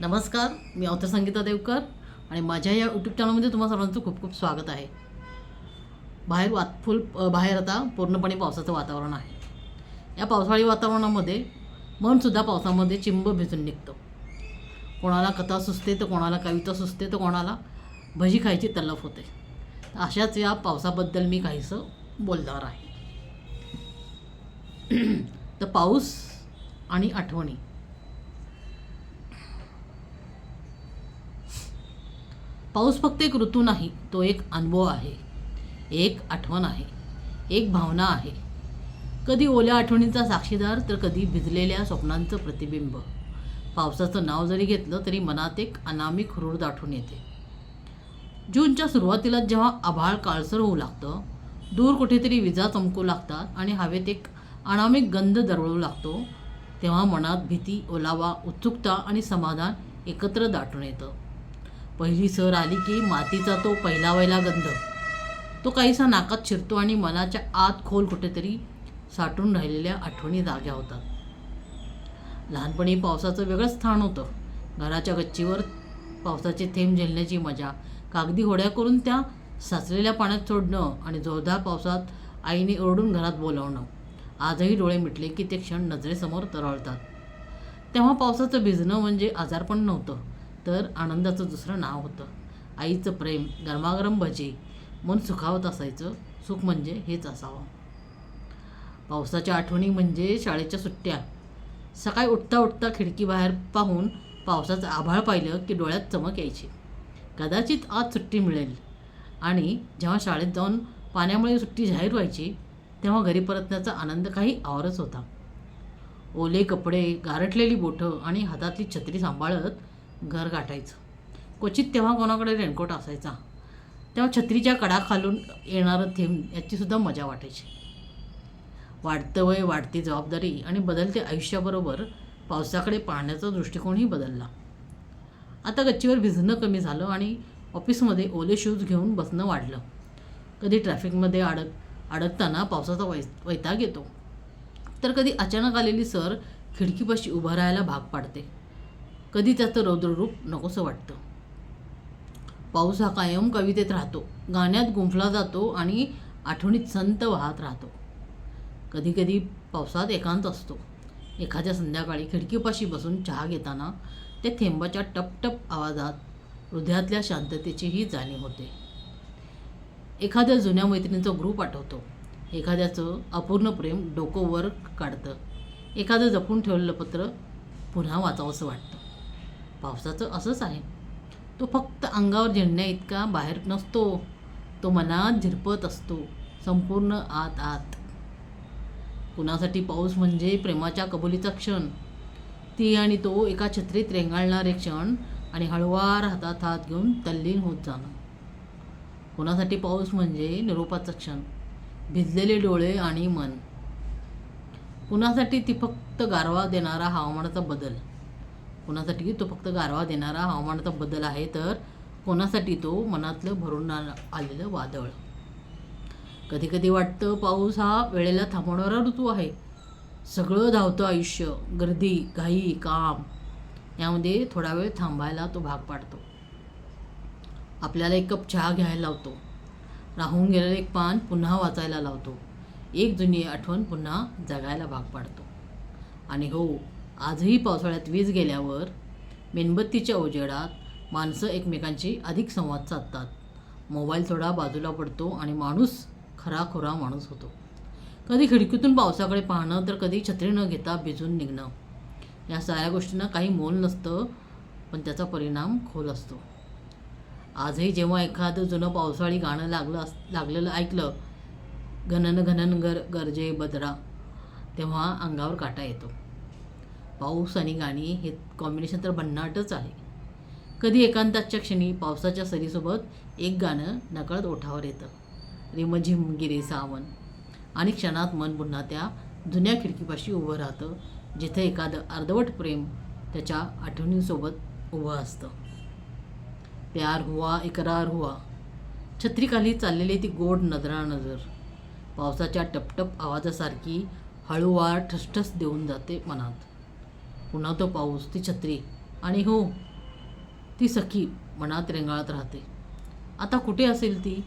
नमस्कार मी अवतर संगीता देवकर आणि माझ्या या यूट्यूब चॅनलमध्ये तुम्हा सर्वांचं खूप खूप स्वागत आहे. बाहेर वात फुल बाहेर आता पूर्णपणे पावसाचं वातावरण आहे. या पावसाळी वातावरणामध्ये मनसुद्धा पावसामध्ये चिंब भिजून निघतं. कोणाला कथा सुचते तर कोणाला कविता सुचते तर कोणाला भजी खायची तलफ होते. तर अशाच या पावसाबद्दल मी काहीसं बोलणार आहे. तर पाऊस आणि आठवणी पाऊस फक्त एक ऋतू नाही तो एक अनुभव आहे. एक आठवण आहे. एक भावना आहे. कधी ओल्या आठवणींचा साक्षीदार तर कधी भिजलेल्या स्वप्नांचं प्रतिबिंब. पावसाचं नाव जरी घेतलं तरी मनात एक अनामिक हुरूर दाटून येते. जूनच्या सुरुवातीला जेव्हा आभाळ काळसर होऊ लागतं दूर कुठेतरी विजा चमकू लागतात आणि हवेत एक अनामिक गंध दरवळू लागतो तेव्हा मनात भीती ओलावा उत्सुकता आणि समाधान एकत्र दाटून येतं. पहिली सर आली की मातीचा तो पहिला वैला गंध. तो काहीसा नाकात शिरतो आणि मनाच्या आत खोल कुठेतरी साठून राहिलेल्या आठवणी जाग्या होतात. लहानपणी पावसाचं वेगळंच स्थान होतं. घराच्या गच्चीवर पावसाचे थेंब झेलण्याची मजा कागदी होड्या करून त्या साचलेल्या पाण्यात सोडणं आणि जोरदार पावसात आईने ओरडून घरात बोलावणं. आजही डोळे मिटले की ते क्षण नजरेसमोर तरळतात. तेव्हा पावसाचं भिजणं म्हणजे आजारपण नव्हतं. तर आनंदाचं दुसरं नाव होतं. आईचं प्रेम गरमागरम भजी मन सुखावत असायचं सुख म्हणजे हेच असावं. पावसाच्या आठवणी म्हणजे शाळेच्या सुट्ट्या. सकाळी उठता उठता खिडकीबाहेर पाहून पावसाचं आभाळ पाहिलं की डोळ्यात चमक यायची. कदाचित आज सुट्टी मिळेल. आणि जेव्हा शाळेत जाऊन पाण्यामुळे सुट्टी जाहीर व्हायची तेव्हा घरी परतण्याचा आनंद काही आवरच होता. ओले कपडे गारटलेली बोटं आणि हातातली छत्री सांभाळत घर गाठायचं. क्वचित तेव्हा कोणाकडे रेनकोट असायचा. तेव्हा छत्रीच्या कडा खालून येणारं थेंब याचीसुद्धा मजा वाटायची. वाढतं वय वाढती जबाबदारी आणि बदलते आयुष्याबरोबर पावसाकडे पाहण्याचा दृष्टिकोनही बदलला. आता गच्चीवर भिजणं कमी झालं आणि ऑफिसमध्ये ओले शूज घेऊन बसणं वाढलं. कधी ट्रॅफिकमध्ये अडक अडकताना पावसाचा वै वैताग येतो. तर कधी अचानक आलेली सर खिडकीपाशी उभं राहायला भाग पाडते. कधी त्याचं रौद्ररूप नकोसं वाटतं. पाऊस हा कायम कवितेत राहतो. गाण्यात गुंफला जातो आणि आठवणीत संत वाहत राहतो. कधीकधी पावसात एकांत असतो. एखाद्या संध्याकाळी खिडकीपाशी बसून चहा घेताना त्या थेंबाच्या टपटप आवाजात हृदयातल्या शांततेचीही जाणीव होते. एखाद्या जुन्या मैत्रिणीचं ग्रुप आठवतो. एखाद्याचं अपूर्ण प्रेम डोकं वर काढतं. एखादं जपून ठेवलेलं पत्र पुन्हा वाचावंसं वाटतं. पावसाचं असंच आहे. तो फक्त अंगावर झेलण्या इतका बाहेर नसतो. तो मनात झिरपत असतो. संपूर्ण आत आत. कुणासाठी पाऊस म्हणजे प्रेमाच्या कबुलीचा क्षण. ती आणि तो एका छत्रीत रेंगाळणारे क्षण आणि हळुवार हातात हात घेऊन तल्लीन होत जाणं. कुणासाठी पाऊस म्हणजे निरोपाचा क्षण. भिजलेले डोळे आणि मन. कुणासाठी ती फक्त गारवा देणारा हवामानाचा बदल. कोणासाठी तो फक्त गारवा देणारा हवामानाचा बदल आहे तर कोणासाठी तो मनातलं भरून आ- आलेलं वादळ? कधी कधी वाटतं पाऊस हा वेळेला थांबवणारा ऋतू आहे. सगळं धावतं आयुष्य गर्दी घाई काम. यामध्ये थोडा वेळ थांबायला तो भाग पाडतो. आपल्याला एक कप चहा घ्यायला लावतो. राहून गेलेलं एक पान पुन्हा वाचायला लावतो. एक जुनी आठवण पुन्हा जगायला भाग पाडतो. आणि हो आजही पावसाळ्यात वीज गेल्यावर मेणबत्तीच्या उजेडात माणसं एकमेकांशी अधिक संवाद साधतात. मोबाईल थोडा बाजूला पडतो आणि माणूस खराखुरा माणूस होतो. कधी खिडकीतून पावसाकडे पाहणं तर कधी छत्री न घेता भिजून निघणं. या साऱ्या गोष्टींना काही मोल नसतं पण त्याचा परिणाम खोल असतो. आजही जेव्हा एखादं जुनं पावसाळी गाणं लागलं अस लागलेलं ऐकलं घनन घनन गर गरजे बदरा तेव्हा अंगावर काटा येतो. पाऊस आणि गाणी हे कॉम्बिनेशन तर भन्नाटच आहे. कधी एकांताच्या क्षणी पावसाच्या सरीसोबत एक गाणं नकळत ओठावर येतं. रिमझिम गिरे सावन. आणि क्षणात मन पुन्हा त्या जुन्या खिडकीपाशी उभं राहतं जिथे एखादं अर्धवट प्रेम त्याच्या आठवणींसोबत उभं असतं. प्यार हुआ इकरार हुआ. छत्रीखाली चाललेली ती गोड नजरा नजर. पावसाच्या टपटप आवाजासारखी हळूवार ठसठस देऊन जाते मनात. पुन्हा तो पाऊस ती छत्री. आणि हो ती सखी मनात रेंगाळत राहते. आता कुठे असेल ती?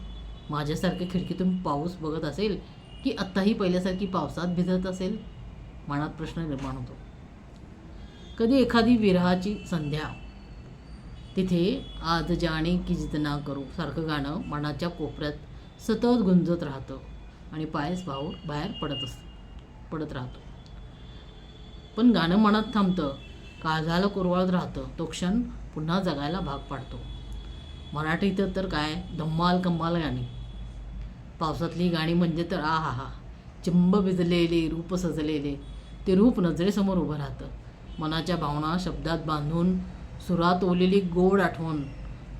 माझ्यासारख्या खिडकीतून पाऊस बघत असेल की आत्ताही पहिल्यासारखी पावसात भिजत असेल? मनात प्रश्न निर्माण होतो. कधी एखादी विरहाची संध्या. तिथे आज जाणे की जितना करू सारखं गाणं मनाच्या कोपऱ्यात सतत गुंजत राहतं आणि पायस भाऊर बाहेर पडत असतं पडत राहतो. पण गाणं मनात थांबतं. काळजाला कुरवाळत राहतं. तो क्षण पुन्हा जगायला भाग पाडतो. मराठीत तर काय? धम्माल कम्माल गाणी. पावसातली गाणी म्हणजे तर आ हा हा. चिंब भिजलेले रूप सजलेले. ते रूप नजरेसमोर उभं राहतं. मनाच्या भावना शब्दात बांधून सुरात ओलेली गोड आठवण.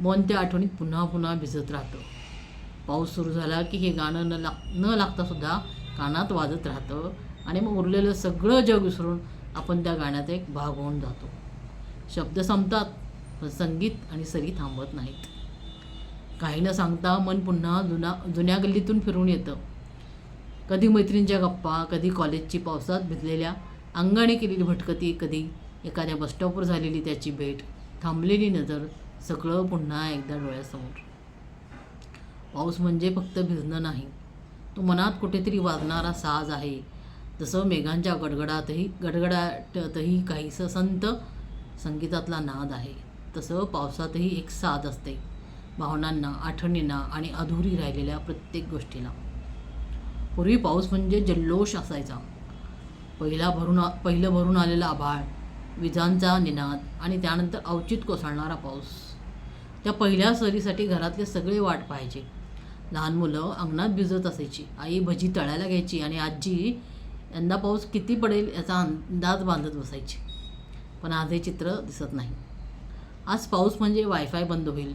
मन त्या आठवणीत पुन्हा पुन्हा भिजत राहतं. पाऊस सुरू झाला की हे गाणं न लाग न लागतासुद्धा कानात वाजत राहतं. आणि मग उरलेलं सगळं जग विसरून आपण त्या गाण्यात एक भाग होऊन जातो. शब्द संपतात पण संगीत आणि सरी थांबत नाहीत. काही न सांगता मन पुन्हा जुना जुन्या गल्लीतून फिरून येतं. कधी मैत्रींच्या गप्पा कधी कॉलेजची पावसात भिजलेल्या अंगाने केलेली भटकती कधी एखाद्या बसस्टॉपवर झालेली त्याची भेट थांबलेली नजर सगळं पुन्हा एकदा डोळ्यासमोर. पाऊस म्हणजे फक्त भिजणं नाही. तो मनात कुठेतरी वाजणारा साज आहे. जसं मेघांच्या गडगडातही गडगडाटही काहीसं संत संगीतातला नाद आहे. तसं पावसातही एक साथ असते. भावनांना आठवणींना आणि अधुरी राहिलेल्या प्रत्येक गोष्टीला. पूर्वी पाऊस म्हणजे जल्लोष असायचा. पहिला भरून आ- पहिलं भरून आलेला आभाळ विजांचा निनाद आणि त्यानंतर अवचित कोसळणारा पाऊस. त्या पहिल्या सरीसाठी घरातले सगळे वाट पाहायचे. लहान मुलं अंगणात भिजत असायची. आई भजी तळायला घ्यायची आणि आजी यंदा पाऊस किती पडेल याचा अंदाज बांधत बसायची. पण आज हे चित्र दिसत नाही. आज पाऊस म्हणजे वायफाय बंद होईल.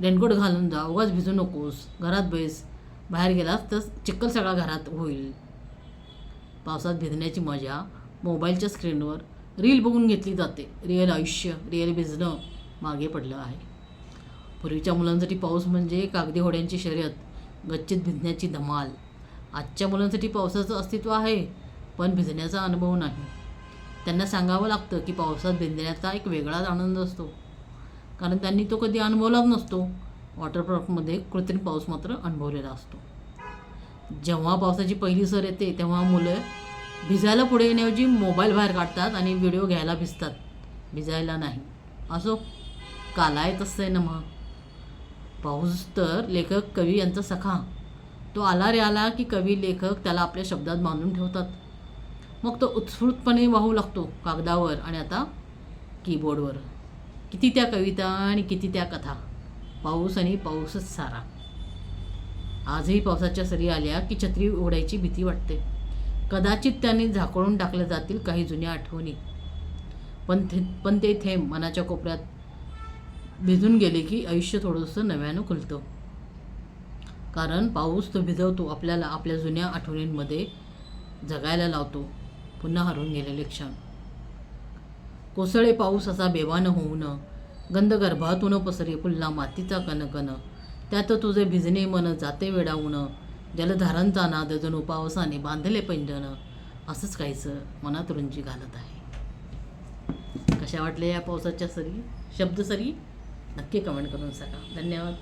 रेनकोट घालून जा उगाच भिजू नकोस घरात बैस बाहेर गेलास तर चिखल सगळा घरात होईल. पावसात भिजण्याची मजा मोबाईलच्या स्क्रीनवर रील बघून घेतली जाते. रिअल आयुष्य रिअल भिजणं मागे पडलं आहे. पूर्वीच्या मुलांसाठी पाऊस म्हणजे कागदी होड्यांची शर्यत गच्चीत भिजण्याची धमाल. आजच्या मुलांसाठी पावसाचं अस्तित्व आहे पण भिजण्याचा अनुभव नाही. त्यांना सांगावं लागतं की पावसात भिजण्याचा एक वेगळाच आनंद असतो. कारण त्यांनी तो कधी अनुभवलाच नसतो. वॉटरपार्कमध्ये कृत्रिम पाऊस मात्र अनुभवलेला असतो. जेव्हा पावसाची पहिली सर येते तेव्हा मुलं भिजायला पुढे येण्याऐवजी मोबाईल बाहेर काढतात आणि व्हिडिओ घ्यायला भिजतात. भिजायला नाही. असो कालाय तसं आहे ना मग पाऊस तर लेखक कवी यांचा सखा. तो आला रे आला की कवी लेखक त्याला आपल्या शब्दात बांधून ठेवतात. मग तो उत्स्फूर्तपणे वाहू लागतो कागदावर आणि आता कीबोर्डवर किती त्या कविता आणि किती त्या कथा. पाऊस आणि पाऊसच सारा. आजही पावसाच्या सरी आल्या की छत्री उघडायची भीती वाटते. कदाचित त्यांनी झाकळून टाकल्या जातील काही जुन्या आठवणी. पण थे पण ते थेंब मनाच्या कोपऱ्यात भिजून गेले की आयुष्य थोडंसं नव्यानं खुलतं. कारण पाऊस तो भिजवतो आपल्याला आपल्या जुन्या आठवणींमध्ये जगायला लावतो. पुन्हा हरून गेलेले क्षण. कोसळे पाऊस असा बेवानं होऊन गंध गर्भातून पसरे फुलला मातीचा कणकण. त्यात तुझे भिजणे मन जाते वेडावून जलधारांचा नाद जणू पावसाने बांधले पैंजण. असंच काहीचं मनात रुंजी घालत आहे. कशा वाटल्या या पावसाच्या सरी? शब्दसरी? नक्की कमेंट करून सांगा. धन्यवाद.